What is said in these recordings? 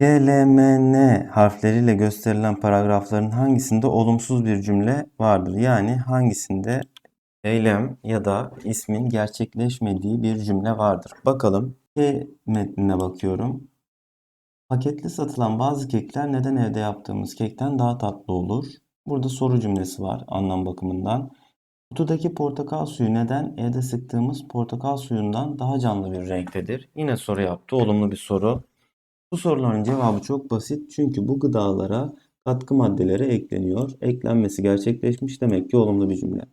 K, L, M, N harfleriyle gösterilen paragrafların hangisinde olumsuz bir cümle vardır? Yani hangisinde eylem ya da ismin gerçekleşmediği bir cümle vardır? Bakalım. K metnine bakıyorum. Paketli satılan bazı kekler neden evde yaptığımız kekten daha tatlı olur? Burada soru cümlesi var anlam bakımından. Kutudaki portakal suyu neden evde sıktığımız portakal suyundan daha canlı bir renktedir? Yine soru yaptı. Olumlu bir soru. Bu soruların cevabı çok basit. Çünkü bu gıdalara katkı maddeleri ekleniyor. Eklenmesi gerçekleşmiş demek ki olumlu bir cümle.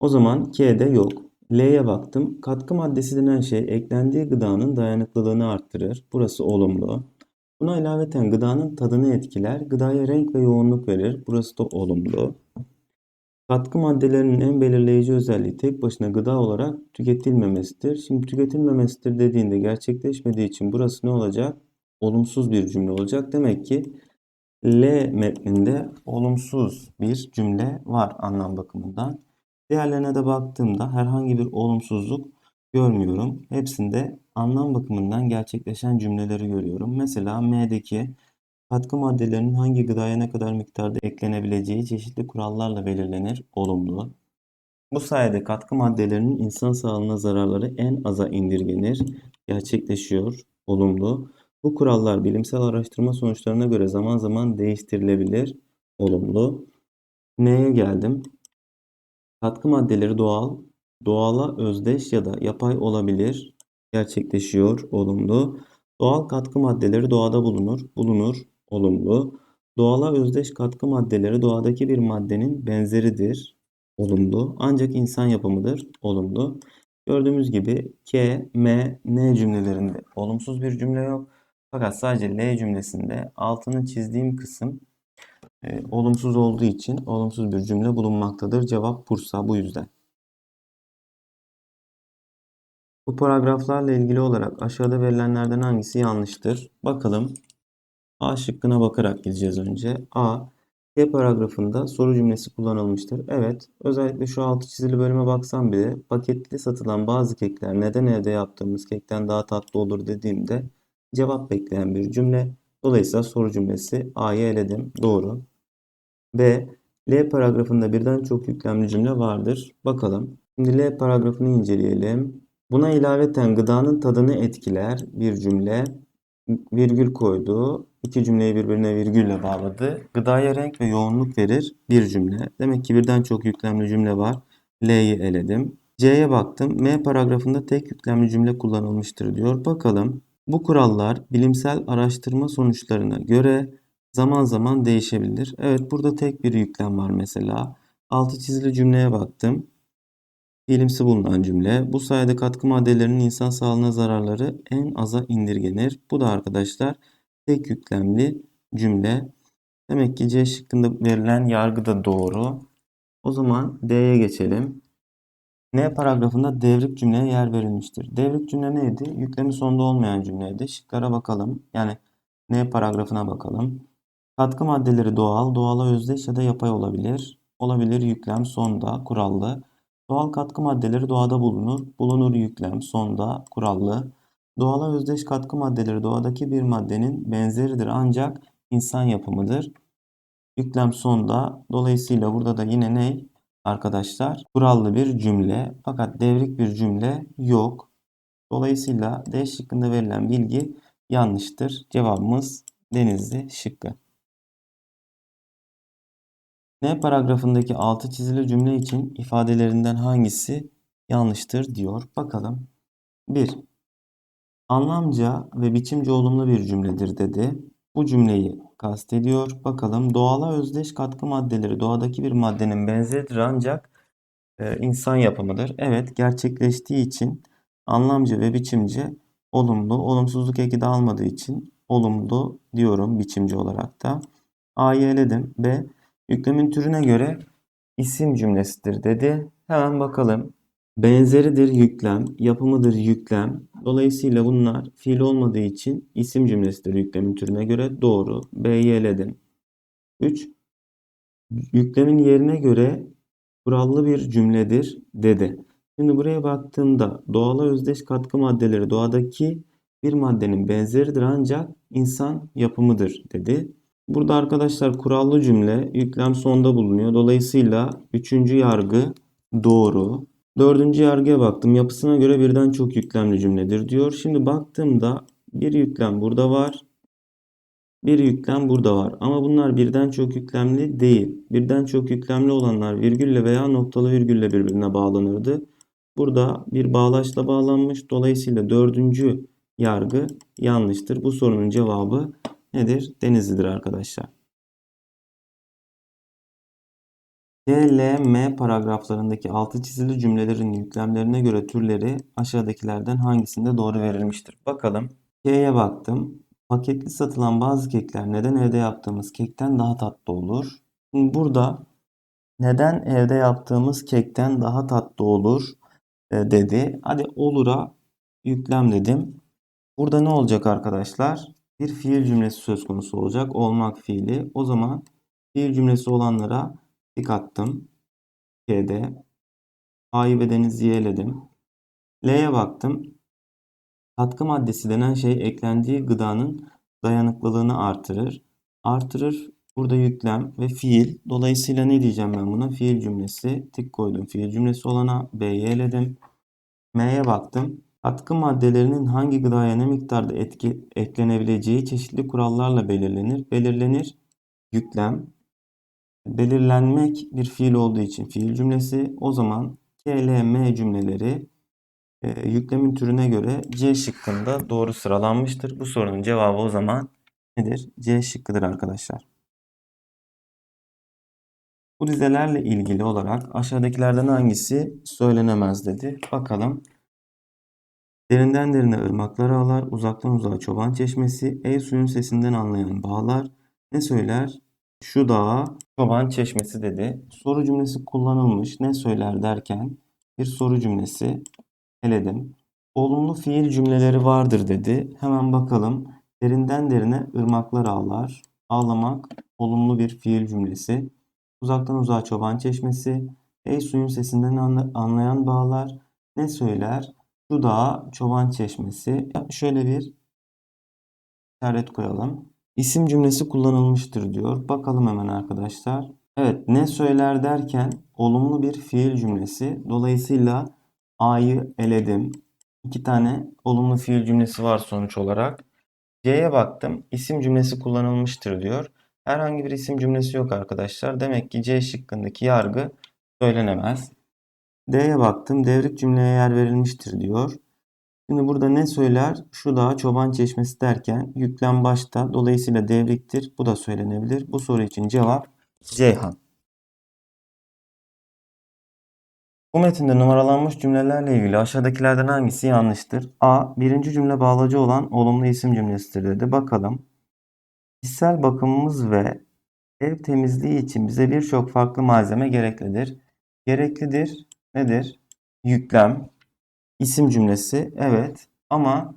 O zaman K'de yok. L'ye baktım. Katkı maddesi denen şey eklendiği gıdanın dayanıklılığını arttırır. Burası olumlu. Buna ilaveten gıdanın tadını etkiler. Gıdaya renk ve yoğunluk verir. Burası da olumlu. Katkı maddelerinin en belirleyici özelliği tek başına gıda olarak tüketilmemesidir. Şimdi tüketilmemesidir dediğinde gerçekleşmediği için burası ne olacak? Olumsuz bir cümle olacak. Demek ki L metninde olumsuz bir cümle var anlam bakımından. Diğerlerine de baktığımda herhangi bir olumsuzluk görmüyorum. Hepsinde anlam bakımından gerçekleşen cümleleri görüyorum. Mesela M'deki katkı maddelerinin hangi gıdaya ne kadar miktarda eklenebileceği çeşitli kurallarla belirlenir. Olumlu. Bu sayede katkı maddelerinin insan sağlığına zararları en aza indirgenir. Gerçekleşiyor. Olumlu. Bu kurallar bilimsel araştırma sonuçlarına göre zaman zaman değiştirilebilir. Olumlu. N'ye geldim. Katkı maddeleri doğal, doğala özdeş ya da yapay olabilir. Gerçekleşiyor. Olumlu. Doğal katkı maddeleri doğada bulunur. Bulunur. Olumlu. Doğala özdeş katkı maddeleri doğadaki bir maddenin benzeridir. Olumlu. Ancak insan yapımıdır. Olumlu. Gördüğümüz gibi K, M, N cümlelerinde olumsuz bir cümle yok. Fakat sadece L cümlesinde altını çizdiğim kısım e, olumsuz olduğu için olumsuz bir cümle bulunmaktadır. Cevap Bursa bu yüzden. Bu paragraflarla ilgili olarak aşağıda verilenlerden hangisi yanlıştır? Bakalım. A şıkkına bakarak gideceğiz önce. A. K paragrafında soru cümlesi kullanılmıştır. Evet, özellikle şu altı çizili bölüme baksam bile paketli satılan bazı kekler neden evde yaptığımız kekten daha tatlı olur dediğimde cevap bekleyen bir cümle. Dolayısıyla soru cümlesi A'yı eledim. Doğru. B. L paragrafında birden çok yüklemli cümle vardır. Bakalım. Şimdi L paragrafını inceleyelim. Buna ilaveten gıdanın tadını etkiler bir cümle. Virgül koydu. İki cümleyi birbirine virgülle bağladı. Gıdaya renk ve yoğunluk verir bir cümle. Demek ki birden çok yüklemli cümle var. L'yi eledim. C'ye baktım. M paragrafında tek yüklemli cümle kullanılmıştır diyor. Bakalım. Bu kurallar bilimsel araştırma sonuçlarına göre zaman zaman değişebilir. Evet burada tek bir yüklem var mesela. Altı çizili cümleye baktım. Fiilimsi bulunan cümle. Bu sayede katkı maddelerinin insan sağlığına zararları en aza indirgenir. Bu da arkadaşlar tek yüklemli cümle. Demek ki C şıkkında verilen yargı da doğru. O zaman D'ye geçelim. N paragrafında devrik cümleye yer verilmiştir. Devrik cümle neydi? Yüklemi sonunda olmayan cümleydi. Şıklara bakalım. Yani N paragrafına bakalım. Katkı maddeleri doğal, doğala özdeş ya da yapay olabilir. Olabilir yüklem sonda kurallı. Doğal katkı maddeleri doğada bulunur. Bulunur yüklem sonda kurallı. Doğala özdeş katkı maddeleri doğadaki bir maddenin benzeridir ancak insan yapımıdır. Yüklem sonda. Dolayısıyla burada da yine ne arkadaşlar? Kurallı bir cümle. Fakat devrik bir cümle yok. Dolayısıyla D şıkkında verilen bilgi yanlıştır. Cevabımız Denizli şıkkı. N paragrafındaki altı çizili cümle için ifadelerinden hangisi yanlıştır diyor. Bakalım. 1. Anlamca ve biçimce olumlu bir cümledir dedi. Bu cümleyi kastediyor. Bakalım doğala özdeş katkı maddeleri doğadaki bir maddenin benzeridir ancak e, insan yapımıdır. Evet gerçekleştiği için anlamca ve biçimce olumlu. Olumsuzluk eki de almadığı için olumlu diyorum biçimci olarak da. A'yı eledim. B. Yüklemin türüne göre isim cümlesidir dedi. Hemen bakalım. Benzeridir yüklem, yapımıdır yüklem. Dolayısıyla bunlar fiil olmadığı için isim cümlesidir yüklemin türüne göre. Doğru. B'yi eledim. 3. Yüklemin yerine göre kurallı bir cümledir dedi. Şimdi buraya baktığımda doğala özdeş katkı maddeleri doğadaki bir maddenin benzeridir ancak insan yapımıdır dedi. Burada arkadaşlar kurallı cümle yüklem sonda bulunuyor. Dolayısıyla üçüncü yargı doğru. Dördüncü yargıya baktım. Yapısına göre birden çok yüklemli cümledir diyor. Şimdi baktığımda bir yüklem burada var. Bir yüklem burada var. Ama bunlar birden çok yüklemli değil. Birden çok yüklemli olanlar virgülle veya noktalı virgülle birbirine bağlanırdı. Burada bir bağlaçla bağlanmış. Dolayısıyla dördüncü yargı yanlıştır. Bu sorunun cevabı nedir? Denizli'dir arkadaşlar. C, L, M paragraflarındaki altı çizili cümlelerin yüklemlerine göre türleri aşağıdakilerden hangisinde doğru verilmiştir? Bakalım. C'ye baktım. Paketli satılan bazı kekler neden evde yaptığımız kekten daha tatlı olur? Şimdi burada neden evde yaptığımız kekten daha tatlı olur e, dedi. Hadi olur'a yüklem dedim. Burada ne olacak arkadaşlar? Bir fiil cümlesi söz konusu olacak. Olmak fiili. O zaman fiil cümlesi olanlara tik attım. K'de. A'yı ve Denizli'yi eledim. L'ye baktım. Katkı maddesi denen şey eklendiği gıdanın dayanıklılığını artırır. Artırır burada yüklem ve fiil. Dolayısıyla ne diyeceğim ben buna? Fiil cümlesi. Tik koydum. Fiil cümlesi olana B'yi eledim. M'ye baktım. Katkı maddelerinin hangi gıdaya ne miktarda etki, eklenebileceği çeşitli kurallarla belirlenir. Belirlenir yüklem. Belirlenmek bir fiil olduğu için fiil cümlesi. O zaman K, L, M cümleleri e, yüklemin türüne göre C şıkkında doğru sıralanmıştır. Bu sorunun cevabı o zaman nedir? C şıkkıdır arkadaşlar. Bu dizelerle ilgili olarak aşağıdakilerden hangisi söylenemez dedi. Bakalım. Derinden derine ırmaklar ağlar, uzaktan uzağa çoban çeşmesi, ey suyun sesinden anlayan bağlar. Ne söyler? Şu dağa çoban çeşmesi dedi. Soru cümlesi kullanılmış. Ne söyler derken bir soru cümlesi eledim. Olumlu fiil cümleleri vardır dedi. Hemen bakalım. Derinden derine ırmaklar ağlar. Ağlamak olumlu bir fiil cümlesi. Uzaktan uzağa çoban çeşmesi. Ey suyun sesinden anlayan bağlar. Ne söyler? Şu dağa çoban çeşmesi. Şöyle bir işaret koyalım. İsim cümlesi kullanılmıştır diyor. Bakalım hemen arkadaşlar. Evet ne söyler derken olumlu bir fiil cümlesi. Dolayısıyla A'yı eledim. İki tane olumlu fiil cümlesi var sonuç olarak. C'ye baktım. İsim cümlesi kullanılmıştır diyor. Herhangi bir isim cümlesi yok arkadaşlar. Demek ki C şıkkındaki yargı söylenemez. D'ye baktım. Devrik cümleye yer verilmiştir diyor. Şimdi burada ne söyler? Şu da çoban çeşmesi derken yüklem başta. Dolayısıyla devriktir. Bu da söylenebilir. Bu soru için cevap Ceyhan. Bu metinde numaralanmış cümlelerle ilgili aşağıdakilerden hangisi yanlıştır? A. Birinci cümle bağlacı olan olumlu isim cümlesidir dedi. Bakalım. Kişisel bakımımız ve ev temizliği için bize birçok farklı malzeme gereklidir. Gereklidir nedir? Yüklem, isim cümlesi. Evet ama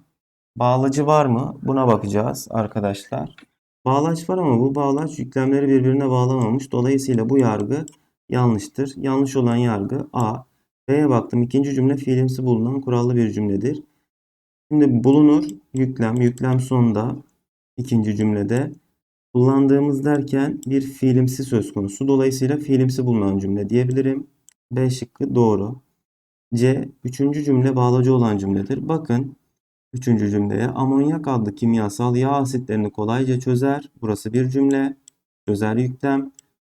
bağlacı var mı? Buna bakacağız arkadaşlar. Bağlaç var ama bu bağlaç yüklemleri birbirine bağlamamış. Dolayısıyla bu yargı yanlıştır. Yanlış olan yargı A. B'ye baktım. İkinci cümle fiilimsi bulunan kurallı bir cümledir. Şimdi bulunur yüklem. Yüklem sonunda ikinci cümlede. Kullandığımız derken bir fiilimsi söz konusu. Dolayısıyla fiilimsi bulunan cümle diyebilirim. B şıkkı doğru. C. Üçüncü cümle bağlacı olan cümledir. Bakın üçüncü cümleye amonyak adlı kimyasal yağ asitlerini kolayca çözer. Burası bir cümle. Çözer yüklem.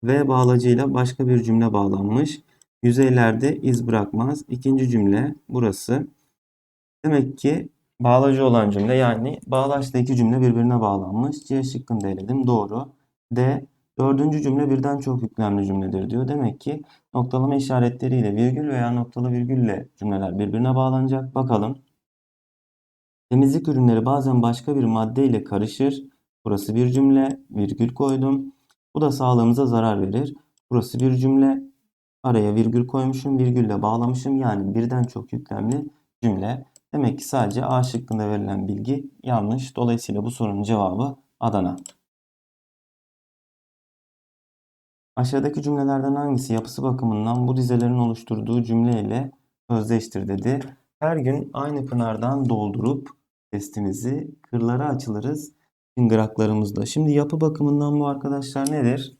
V bağlacıyla başka bir cümle bağlanmış. Yüzeylerde iz bırakmaz. İkinci cümle burası. Demek ki bağlacı olan cümle yani bağlaçla iki cümle birbirine bağlanmış. C şıkkını eledim. Doğru. D. Dördüncü cümle birden çok yüklemli cümledir diyor. Demek ki noktalama işaretleriyle virgül veya noktalı virgülle cümleler birbirine bağlanacak. Bakalım. Temizlik ürünleri bazen başka bir madde ile karışır. Burası bir cümle. Virgül koydum. Bu da sağlığımıza zarar verir. Burası bir cümle. Araya virgül koymuşum. Virgülle bağlamışım. Yani birden çok yüklemli cümle. Demek ki sadece A şıkkında verilen bilgi yanlış. Dolayısıyla bu sorunun cevabı Adana. Aşağıdaki cümlelerden hangisi yapısı bakımından bu dizelerin oluşturduğu cümle ile özdeştir dedi. Her gün aynı pınardan doldurup testimizi kırlara açılırız çıngıraklarımızda. Şimdi yapı bakımından bu arkadaşlar nedir?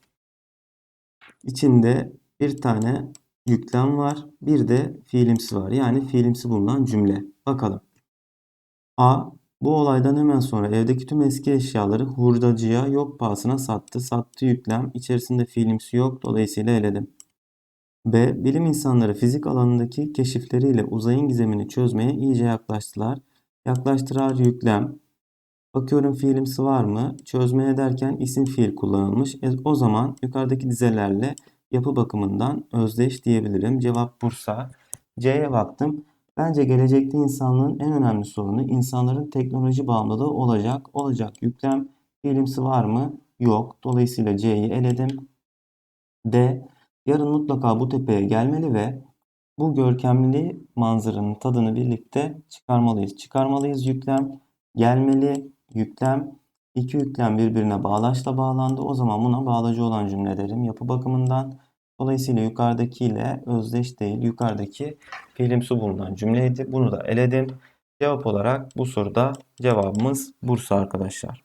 İçinde bir tane yüklem var. Bir de fiilimsi var. Yani fiilimsi bulunan cümle. Bakalım. A. Bu olaydan hemen sonra evdeki tüm eski eşyaları hurdacıya yok pahasına sattı. Sattı yüklem. İçerisinde fiilimsi yok. Dolayısıyla eledim. B. Bilim insanları fizik alanındaki keşifleriyle uzayın gizemini çözmeye iyice yaklaştılar. Yaklaştırar yüklem. Bakıyorum fiilimsi var mı? Çözmeye derken isim fiil kullanılmış. E, o zaman yukarıdaki dizelerle yapı bakımından özdeş diyebilirim. Cevap Bursa. C'ye baktım. Bence gelecekte insanlığın en önemli sorunu insanların teknoloji bağımlılığı olacak. Olacak yüklem fiilimsi var mı? Yok. Dolayısıyla C'yi eledim. D. Yarın mutlaka bu tepeye gelmeli ve bu görkemli manzaranın tadını birlikte çıkarmalıyız. Çıkarmalıyız yüklem, gelmeli, yüklem, iki yüklem birbirine bağlaçla bağlandı. O zaman buna bağlacı olan cümle derim yapı bakımından. Dolayısıyla yukarıdakiyle özdeş değil, yukarıdaki fiilimsi bulunan cümleydi. Bunu da eledim. Cevap olarak bu soruda cevabımız Bursa arkadaşlar.